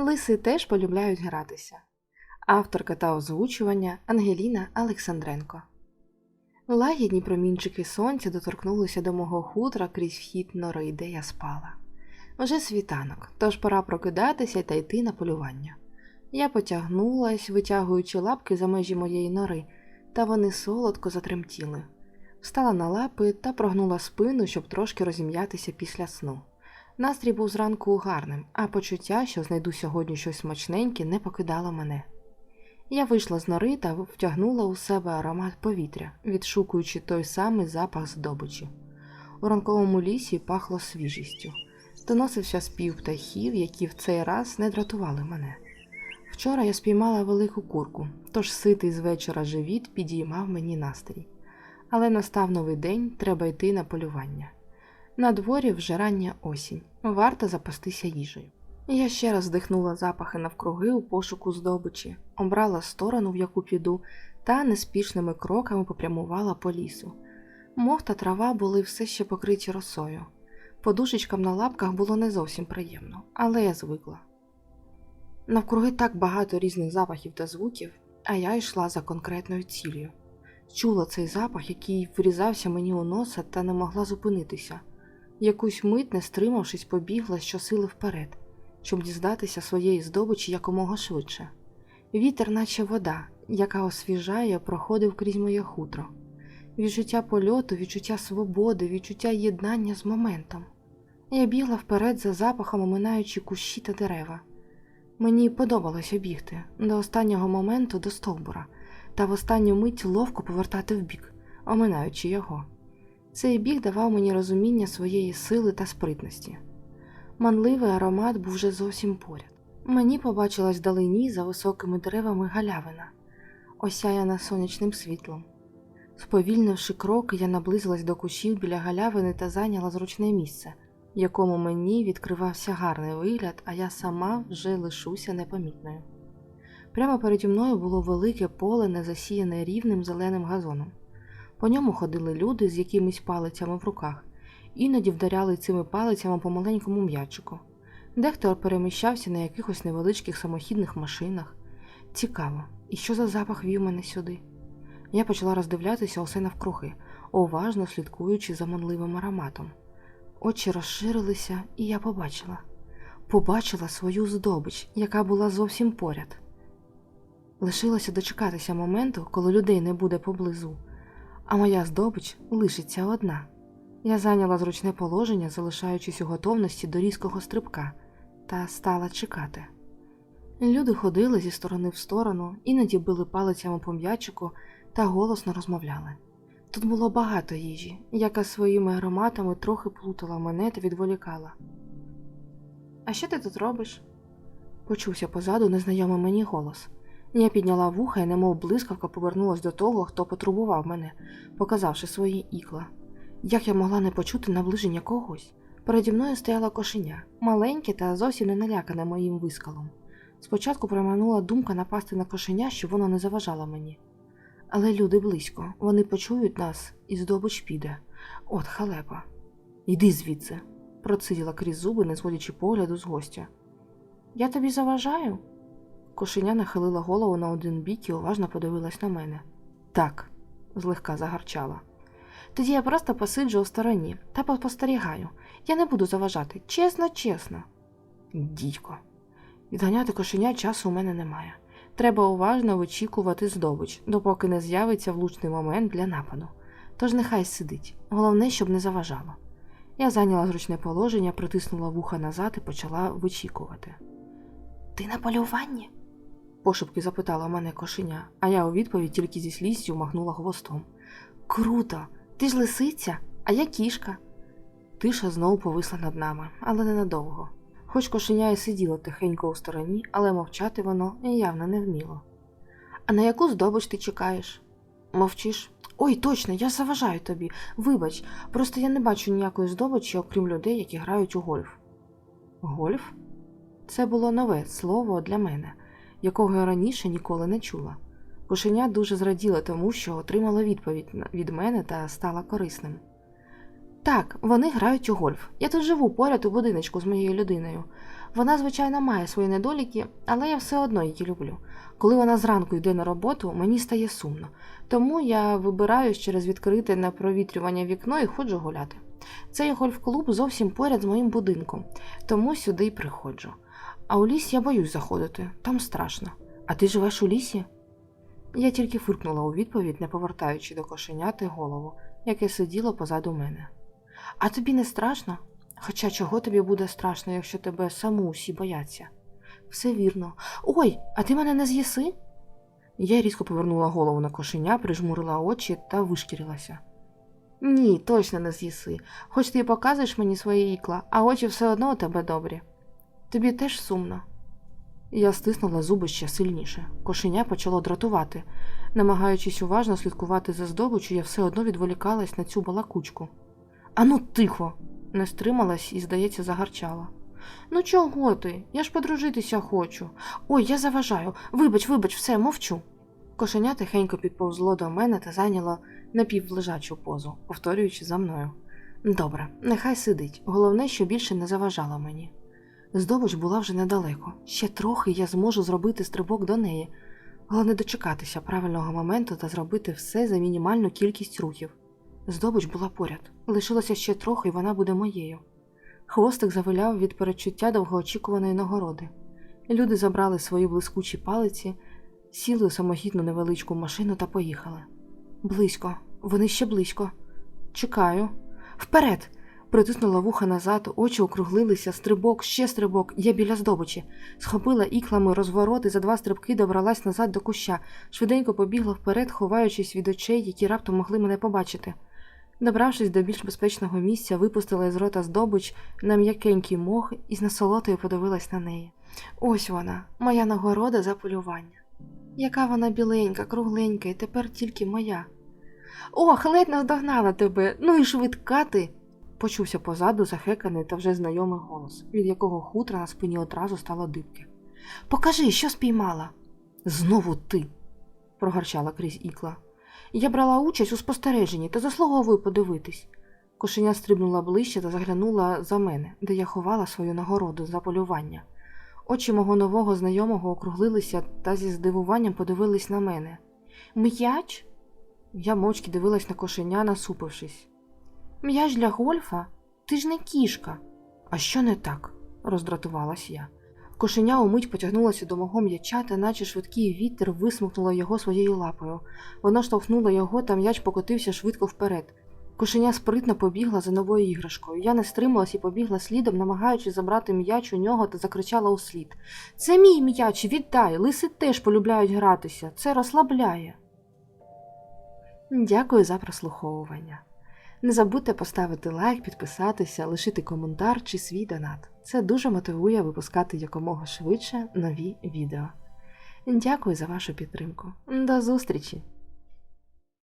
Лиси теж полюбляють гратися. Авторка та озвучування Ангеліна Олександренко. Лагідні промінчики сонця доторкнулися до мого хутра крізь вхід нори, де я спала. Вже світанок, тож пора прокидатися та йти на полювання. Я потягнулась, витягуючи лапки за межі моєї нори, та вони солодко затремтіли. Встала на лапи та прогнула спину, щоб трошки розім'ятися після сну. Настрій був зранку гарним, а почуття, що знайду сьогодні щось смачненьке, не покидало мене. Я вийшла з нори та втягнула у себе аромат повітря, відшукуючи той самий запах здобичі. У ранковому лісі пахло свіжістю. Доносився спів птахів, які в цей раз не дратували мене. Вчора я спіймала велику курку, тож ситий з вечора живіт підіймав мені настрій. Але настав новий день, треба йти на полювання. На дворі вже рання осінь, варто запастися їжею. Я ще раз вдихнула запахи навкруги у пошуку здобичі, обрала сторону, в яку піду, та неспішними кроками попрямувала по лісу. Мох та трава були все ще покриті росою. Подушечкам на лапках було не зовсім приємно, але я звикла. Навкруги так багато різних запахів та звуків, а я йшла за конкретною цілею. Чула цей запах, який врізався мені у носа та не могла зупинитися. Якусь мить, не стримавшись, побігла щосили вперед, щоб дізнатися своєї здобичі якомога швидше. Вітер, наче вода, яка освіжає, проходив крізь моє хутро. Відчуття польоту, відчуття свободи, відчуття єднання з моментом. Я бігла вперед за запахом, оминаючи кущі та дерева. Мені подобалося бігти до останнього моменту до стовбура та в останню мить ловко повертати вбік, оминаючи його. Цей біг давав мені розуміння своєї сили та спритності. Манливий аромат був вже зовсім поряд. Мені побачилась вдалині за високими деревами галявина, осяяна сонячним світлом. Сповільнивши кроки, я наблизилась до кущів біля галявини та зайняла зручне місце, в якому мені відкривався гарний вигляд, а я сама вже лишуся непомітною. Прямо переді мною було велике поле, не засіяне рівним зеленим газоном. По ньому ходили люди з якимись палицями в руках, іноді вдаряли цими палицями по маленькому м'ячику. Дехто переміщався на якихось невеличких самохідних машинах. Цікаво, і що за запах вів мене сюди? Я почала роздивлятися усе навкруги, уважно слідкуючи за манливим ароматом. Очі розширилися, і я побачила. Побачила свою здобич, яка була зовсім поряд. Лишилося дочекатися моменту, коли людей не буде поблизу, а моя здобич лишиться одна. Я зайняла зручне положення, залишаючись у готовності до різкого стрибка, та стала чекати. Люди ходили зі сторони в сторону, іноді били палицями по м'ячику та голосно розмовляли. Тут було багато їжі, яка своїми ароматами трохи плутала мене та відволікала. А що ти тут робиш? Почувся позаду незнайомий мені голос. Я підняла вуха і, немов блискавка, повернулась до того, хто потребував мене, показавши свої ікла. Як я могла не почути наближення когось? Переді мною стояла кошеня, маленьке та зовсім не налякане моїм вискалом. Спочатку промайнула думка напасти на кошеня, щоб воно не заважало мені. Але люди близько, вони почують нас і здобич піде. От халепа. Йди звідси, проциділа крізь зуби, не зводячи погляду з гостя. Я тобі заважаю? Кошеня нахилила голову на один бік і уважно подивилась на мене. Так, злегка загарчала. Тоді я просто посиджу у стороні та поспостерігаю. Я не буду заважати, чесно, чесно. Дідько. Відганяти кошеня часу у мене немає. Треба уважно вичікувати здобич, допоки не з'явиться влучний момент для нападу. Тож нехай сидить, головне, щоб не заважало. Я зайняла зручне положення, притиснула вуха назад і почала вичікувати. Ти на полюванні? Пошепки запитала мене кошеня, а я у відповідь тільки зі слізцю махнула хвостом. Круто! Ти ж лисиця, а я кішка. Тиша знову повисла над нами, але ненадовго. Хоч кошеня і сиділо тихенько у стороні, але мовчати воно явно не вміло. А на яку здобич ти чекаєш? Мовчиш? Ой, точно, я заважаю тобі. Вибач, просто я не бачу ніякої здобичі, окрім людей, які грають у гольф. Гольф? Це було нове слово для мене, якого я раніше ніколи не чула. Кошеня дуже зраділа тому, що отримала відповідь від мене та стала корисним. Так, вони грають у гольф. Я тут живу поряд у будиночку з моєю людиною. Вона, звичайно, має свої недоліки, але я все одно її люблю. Коли вона зранку йде на роботу, мені стає сумно. Тому я вибираюсь через відкрите на провітрювання вікно і ходжу гуляти. Цей гольф-клуб зовсім поряд з моїм будинком, тому сюди й приходжу. А у ліс я боюсь заходити, там страшно. А ти живеш у лісі? Я тільки фиркнула у відповідь, не повертаючи до кошеняти голову, яке сиділо позаду мене. А тобі не страшно? Хоча чого тобі буде страшно, якщо тебе саму усі бояться? Все вірно. Ой, а ти мене не з'їси? Я різко повернула голову на кошеня, прижмурила очі та вишкірилася. Ні, точно не з'їси. Хоч ти показуєш мені свої ікла, а очі все одно у тебе добрі. Тобі теж сумно. Я стиснула зуби ще сильніше. Кошеня почало дратувати. Намагаючись уважно слідкувати за здобичю, я все одно відволікалась на цю балакучку. Ану, тихо, не стрималась і, здається, загарчала. Ну, чого ти? Я ж подружитися хочу. Ой, я заважаю. Вибач, вибач, все, мовчу. Кошеня тихенько підповзло до мене та зайняло напівлежачу позу, повторюючи за мною. Добре, нехай сидить. Головне, що більше не заважало мені. Здобич була вже недалеко. Ще трохи я зможу зробити стрибок до неї. Головне дочекатися правильного моменту та зробити все за мінімальну кількість рухів. Здобич була поряд. Лишилося ще трохи, і вона буде моєю. Хвостик завиляв від передчуття довгоочікуваної нагороди. Люди забрали свої блискучі палиці, сіли у самохідну невеличку машину та поїхали. Близько, вони ще близько. Чекаю. Вперед! Притиснула вуха назад, очі округлилися, стрибок, ще стрибок, я біля здобичі. Схопила іклами розворот і за два стрибки добралась назад до куща, швиденько побігла вперед, ховаючись від очей, які раптом могли мене побачити. Добравшись до більш безпечного місця, випустила із рота здобич на м'якенький мох і з насолотою подивилась на неї. Ось вона, моя нагорода за полювання. Яка вона біленька, кругленька, і тепер тільки моя. Ох, ледь наздогнала тебе, ну і швидка ти. Почувся позаду захеканий та вже знайомий голос, від якого хутра на спині одразу стало дибки. Покажи, що спіймала. Знову ти, прогарчала крізь ікла. Я брала участь у спостереженні та заслуговую подивитись. Кошеня стрибнула ближче та заглянула за мене, де я ховала свою нагороду за полювання. Очі мого нового знайомого округлилися та зі здивуванням подивились на мене. М'яч? Я мовчки дивилась на кошеня, насупившись. М'яч для гольфа? Ти ж не кішка. А що не так? роздратувалась я. Кошеня умить потягнулося до мого м'яча, та наче швидкий вітер висмикнуло його своєю лапою. Воно штовхнуло його, та м'яч покотився швидко вперед. Кошеня спритно побігла за новою іграшкою. Я не стрималась і побігла слідом, намагаючись забрати м'яч у нього та закричала услід. Це мій м'яч, віддай! Лиси теж полюбляють гратися. Це розслабляє. Дякую за прослуховування. Не забудьте поставити лайк, підписатися, лишити коментар чи свій донат. Це дуже мотивує випускати якомога швидше нові відео. Дякую за вашу підтримку. До зустрічі!